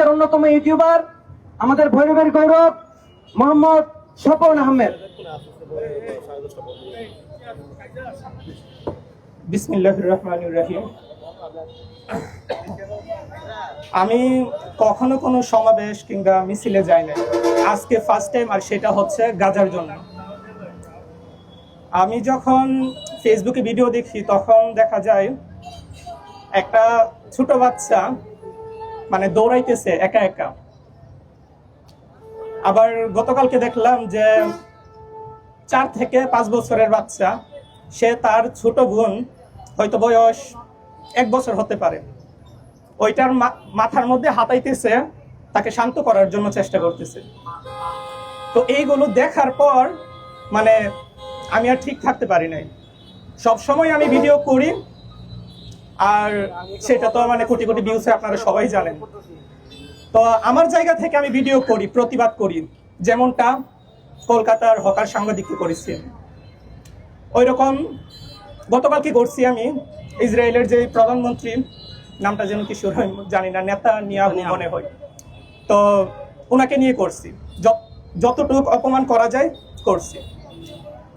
বাংলাদেশের অন্যতম ইউটিউবার, আমাদের ভৈরবের গৌরব, মোহাম্মদ স্বপন আহমেদ। আমি কখনো কোনো সমাবেশ কিংবা মিছিলে যাই না আজকে ফার্স্ট টাইম আর সেটা হচ্ছে গাজার জন্য। আমি যখন ফেসবুকে ভিডিও দেখি, তখন দেখা যায় একটা ছোট বাচ্চা মানে দৌড়াইতেছে একা একা। আবার গতকালকে দেখলাম যে চার থেকে পাঁচ বছরের বাচ্চা, সে তার ছোট বোন হয়তো বয়স এক বছর হতে পারে। ওইটার মাথার মধ্যে হাতাইতেছে তাকে শান্ত করার জন্য চেষ্টা করতেছে। তো এইগুলো দেখার পর মানে আমি আর ঠিক থাকতে পারি নাই। সব সময় আমি ভিডিও করি আর সেটা তো মানে কোটি কোটি ভিউসে আপনারা সবাই জানেন। তো আমার জায়গা থেকে আমি ভিডিও করি প্রতিবাদ করি। যেমনটা কলকাতার হকার সাংবাদিককে করেছি। ওই রকম গতকাল কি করছি আমি ইসরায়েলের যে প্রধানমন্ত্রী নামটা যেন কি শুরু হয় জানি না নেতা নিয়া মনে হয়। তো ওনাকে নিয়ে করছি। যত- যতটুকু অপমান করা যায় করছি।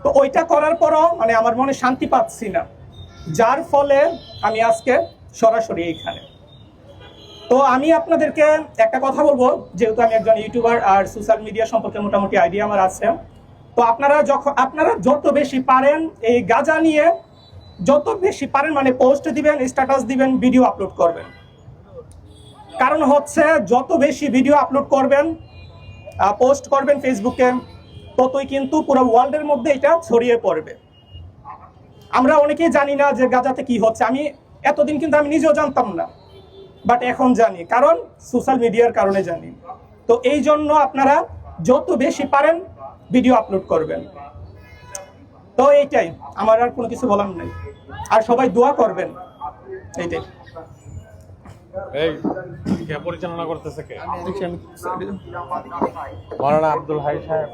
তো ওইটা করার পরও মানে আমার মনে শান্তি পাচ্ছি না। যার ফলে আমি আজকে সরাসরি এইখানে। তো আমি আপনাদেরকে একটা কথা বলব, যেহেতু আমি একজন ইউটিউবার আর সোশ্যাল মিডিয়া সম্পর্কে মোটামুটি আইডিয়া আমার আছে। তো আপনারা যখন, আপনারা যত বেশি পারেন এই গাজা নিয়ে, যত বেশি পারেন মানে পোস্ট দিবেন স্ট্যাটাস দিবেন ভিডিও আপলোড করবেন। কারণ হচ্ছে যত বেশি ভিডিও আপলোড করবেন পোস্ট করবেন ফেসবুকে ততই কিন্তু পুরো ওয়ার্ল্ডের মধ্যে এটা ছড়িয়ে পড়বে। আমরা অনেকেই জানি না যে গাজাতে কি হচ্ছে। আমি এতদিন কিন্তু আমি নিজেও জানতাম না বাট এখন জানি কারণ সোশ্যাল মিডিয়ার কারণে জানি। তো এই জন্য আপনারা যত বেশি পারেন ভিডিও আপলোড করবেন। তো এইটাই আমার আর কোনো কিছু বলার নেই। আর সবাই দোয়া করবেন। এইটাই। পরিচালনা করতেছে কে? মৌলানা আব্দুল হাই সাহেব।